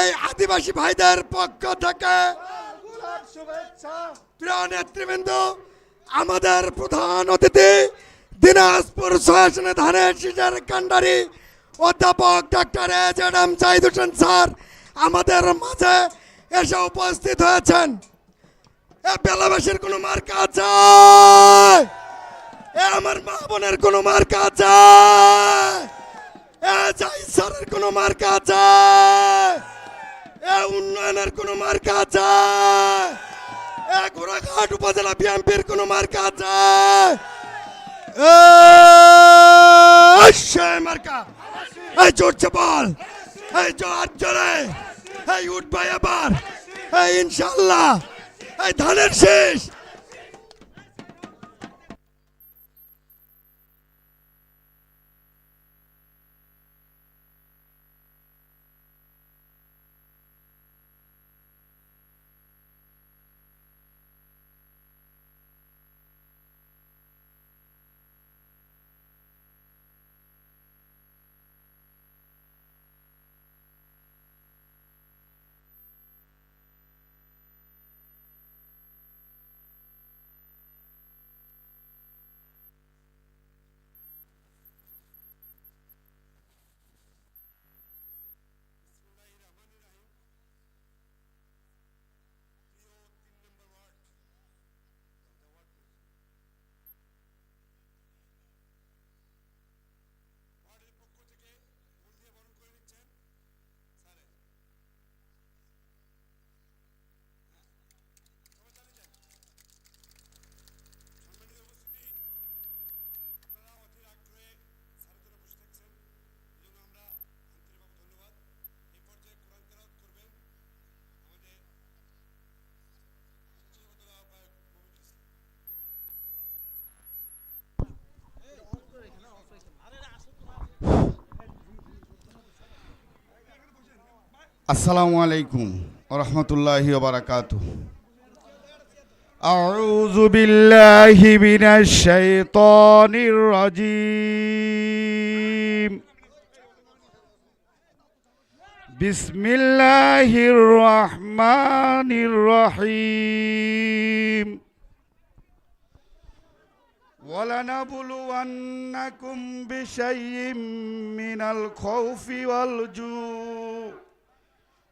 এই আদিবাসী ভাইদের পক্ষ থেকে প্রিয় নেতৃবৃন্দ, আমাদের প্রধান অতিথি, দিনাজপুর সহাসনে ধানের শীষের কান্ডারি অধ্যাপক doctor A Z M Zahid Hossain sir আমাদের মাঝে এসে উপস্থিত হয়েছেন। এ বেলাবাসীর কোনো মার্কা আছে? এ আমার মা বোনের কোনো মার্কা আছে? স্যারের কোনো মার্কা আছে? এ উন্নয়নের কোনো মার্কা আছে? এ ঘোড়াঘাট উপজেলা বিএনপির কোনো মার্কা আছে? এই মার্কা। এই জোরছে বল এই জোর জোরে, এই উঠবে এবার এই ইনশাল্লাহ, এই ধানের শেষ। আসসালামু আলাইকুম রহমতুল্লাহি বারাকাত أعوذ بالله من الشيطان الرجيم بسم الله الرحمن الرحيم ولنبلونكم بشيء من الخوف والجوع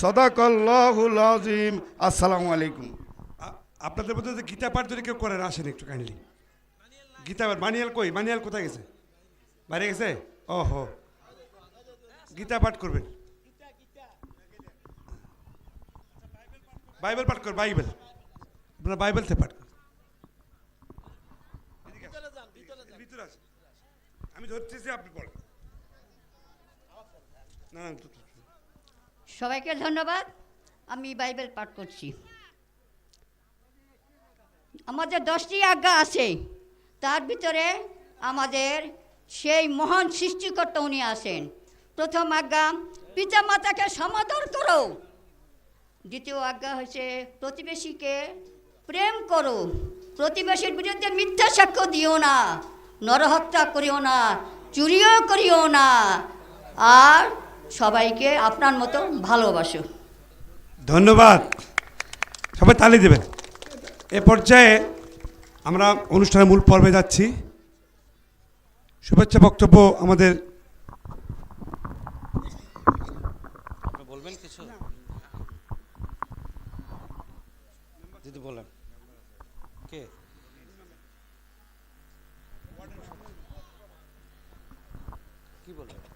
সদাকল্লাহুল আজিম আসসালামু আলাইকুম। আপনাদের মধ্যে গীতা পাঠ যদি কেউ করে, আসেন একটু কাইন্ডলি গীতা পাঠ, মানিয়াল কই? মানিয়াল কোথায় গেছে? বাইরে গেছে? ও হো গীতা পাঠ করবেন। বাইবেল পাঠ কর, বাইবেল। আপনার বাইবেল থেকে পাঠ করুন আমি ধরতেছি, আপনি পড়েন। না না সবাইকে ধন্যবাদ। আমি বাইবেল পাঠ করছি। আমাদের দশটি আজ্ঞা আছে। তার ভিতরে আমাদের সেই মহান সৃষ্টিকর্তা উনি আছেন। প্রথম আজ্ঞা পিতা মাতাকে সমাদর করো। দ্বিতীয় আজ্ঞা হচ্ছে, প্রতিবেশীকে প্রেম করো। প্রতিবেশীর বিরুদ্ধে মিথ্যা সাক্ষ্য দিও না, নরহত্যা করিও না, চুরিও করিও না। আর সবাইকে আপনার মতো ভালোবাসো। ধন্যবাদ। সবাই তালি দেবেন। এ পর্যায়ে আমরা অনুষ্ঠানের মূল পর্বে যাচ্ছি। শুভেচ্ছা বক্তব্য আমাদের বলবেন কিছু? দিদি বলেন। কে? কি বলবেন?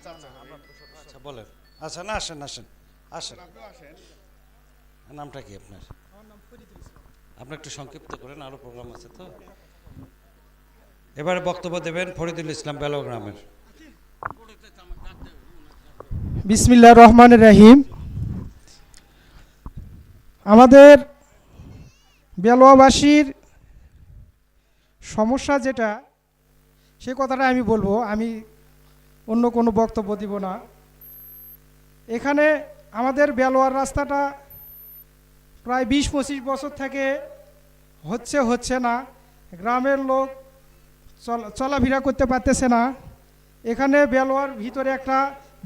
আচ্ছা বলেন। আচ্ছা না আসেন আসেন আসেন। নামটা কি আপনার? আপনি একটু সংক্ষিপ্ত করেন আরও প্রোগ্রাম আছে তো। এবারে বক্তব্য দেবেন ফরিদুল ইসলাম বেলগ্রামের। বিসমিল্লাহ রহমান রাহিম। আমাদের বেলোয়াবাসীর সমস্যা যেটা সে কথাটা আমি বলব। আমি অন্য কোনো বক্তব্য দিব না। এখানে আমাদের বেলোয়ার রাস্তাটা প্রায় বিশ পঁচিশ বছর থেকে হচ্ছে হচ্ছে না। গ্রামের লোক চল চলাফেরা করতে পারতেছে না। এখানে বেলোয়ার ভিতরে একটা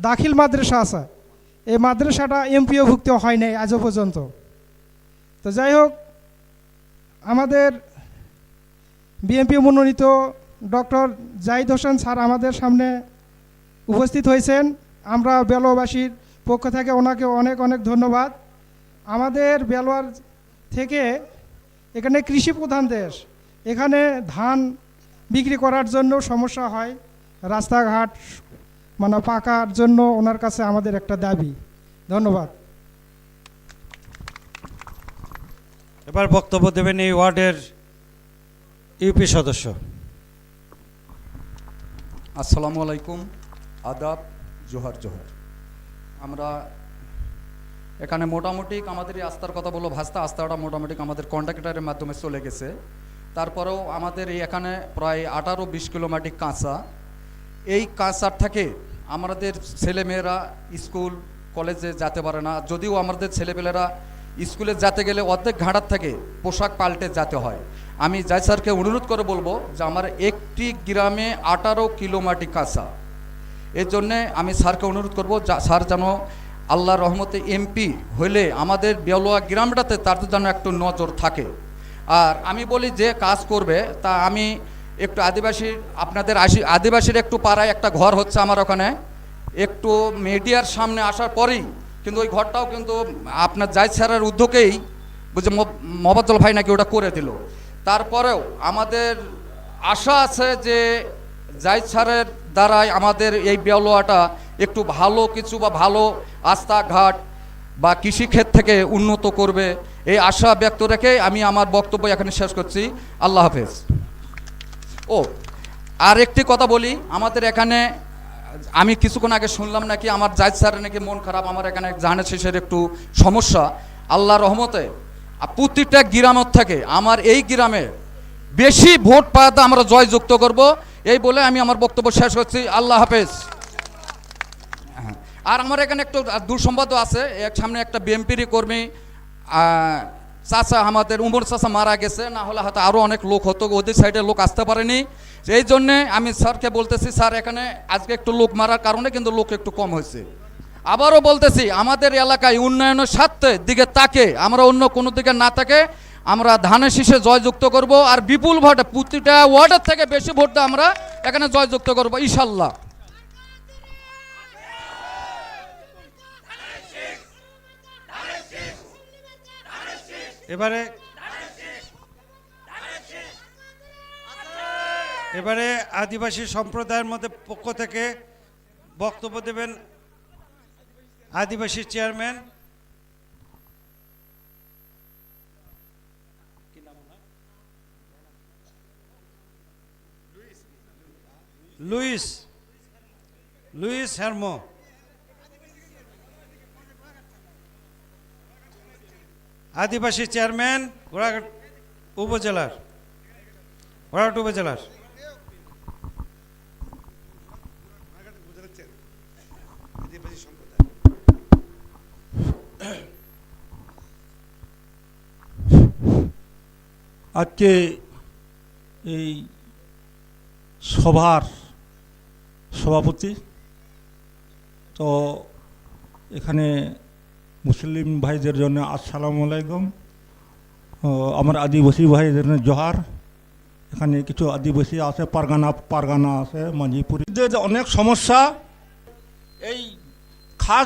দাখিল মাদ্রাসা আছে। এই মাদ্রাসাটা এমপিওভুক্ত হয় নাই আজও পর্যন্ত। তো যাই হোক, আমাদের বিএনপি মনোনীত ডক্টর জাহিদ হোসেন স্যার আমাদের সামনে উপস্থিত হয়েছেন। আমরা বেলোয়াবাসীর পক্ষ থেকে ওনাকে অনেক অনেক ধন্যবাদ। আমাদের বেলোয়ার থেকে এখানে কৃষি প্রধান দেশ। এখানে ধান বিক্রি করার জন্য সমস্যা হয়। রাস্তাঘাট মানে পাকার জন্য ওনার কাছে আমাদের একটা দাবি। ধন্যবাদ। এবার বক্তব্য দেবেন এই ওয়ার্ডের ইউপি সদস্য। আসসালামু আলাইকুম। আদাব, জোহার জোহার। আমরা এখানে মোটামুটি আমাদের এই আস্থার কথা বলল ভাস্তা আস্থাটা মোটামুটি আমাদের কন্ট্রাক্টরের মাধ্যমে চলে গেছে। তারপরেও আমাদের এই এখানে প্রায় আঠারো, বিশ কিলোমিটার কাঁচা। এই কাঁচার থেকে আমাদের ছেলেমেয়েরা স্কুল, কলেজে যেতে পারে না। যদিও আমাদের ছেলেপেলেরা স্কুলে যেতে গেলে অর্ধেক ঘাটার থেকে পোশাক পাল্টে যেতে হয়। আমি যাই স্যারকে অনুরোধ করে বলব যে আমার একটি গ্রামে আঠারো কিলো মাটি কাঁচা। এর জন্যে আমি স্যারকে অনুরোধ করব স্যার যেন আল্লাহ রহমতে এমপি হইলে আমাদের বেলোয়া গ্রামটাতে তার যেন একটু নজর থাকে। আর আমি বলি যে কাজ করবে, তা আমি একটু আদিবাসীর আপনাদের আশি আদিবাসীর একটু পাড়ায় একটা ঘর হচ্ছে আমার ওখানে। একটু মিডিয়ার সামনে আসার পরেই কিন্তু ওই ঘরটাও কিন্তু আপনার জায়দ স্যারের উদ্যোগেই বুঝে মবাজ্জল ভাই নাকি ওটা করে দিল। তারপরেও আমাদের আশা আছে যে জায়দ স্যারের দ্বারাই আমাদের এই বেলোয়াটা একটু ভালো কিছু বা ভালো রাস্তাঘাট বা কৃষিক্ষেত থেকে উন্নত করবে। এই আশা ব্যক্ত রেখে আমি আমার বক্তব্য এখানে শেষ করছি। আল্লাহ হাফেজ। ও আর একটি কথা বলি। আমাদের এখানে, আমি কিছুক্ষণ আগে শুনলাম নাকি আমার জায়দ স্যারের নাকি মন খারাপ, আমার এখানে জাহানের শেষের একটু সমস্যা। আল্লাহ রহমতে প্রতিটা গ্রামের থেকে আমার এই গ্রামে বেশি ভোট পাওয়াতে আমরা জয়যুক্ত করব। এই বলে আমি আমার বক্তব্য শেষ করছি। আল্লাহ হাফেজ। আর আমার এখানে একটু দুঃসংবাদও আছে। এক সামনে একটা বিএমপির কর্মী চাচা আমাদের, উমর চাচা মারা গেছে। না হলে হয়তো আরও অনেক লোক হতো, ওদের সাইডে লোক আসতে পারেনি। এই জন্যে আমি স্যারকে বলতেছি, স্যার, এখানে আজকে একটু লোক মারার কারণে কিন্তু লোক একটু কম হয়েছে। আবারও বলতেছি, আমাদের এলাকায় উন্নয়নের স্বার্থে দিকে তাকে, আমরা অন্য কোনো দিকে না থাকে আমরা ধানের শীষে জয়যুক্ত করব আর বিপুল ভোটে প্রতিটা ওয়ার্ডের থেকে বেশি ভোট আমরা এখানে জয়যুক্ত করব ইনশাল্লাহ এবারে এবারে আদিবাসী সম্প্রদায়ের মধ্যে পক্ষ থেকে বক্তব্য দেবেন আদিবাসী চেয়ারম্যান লুইস লুইস হেরমো। আদিবাসী চেয়ারম্যান ঘোড়াঘাট উপজেলার ঘোড়াঘাট উপজেলার। আজকে এই সভার সভাপতি। তো এখানে মুসলিম ভাইদের জন্য আসসালামু আলাইকুম। আমার আদিবাসী ভাইদের জন্য জোহার। এখানে কিছু আদিবাসী আছে, পারগানা পারগানা আছে মাঝিপুরীদের অনেক সমস্যা। এই খাস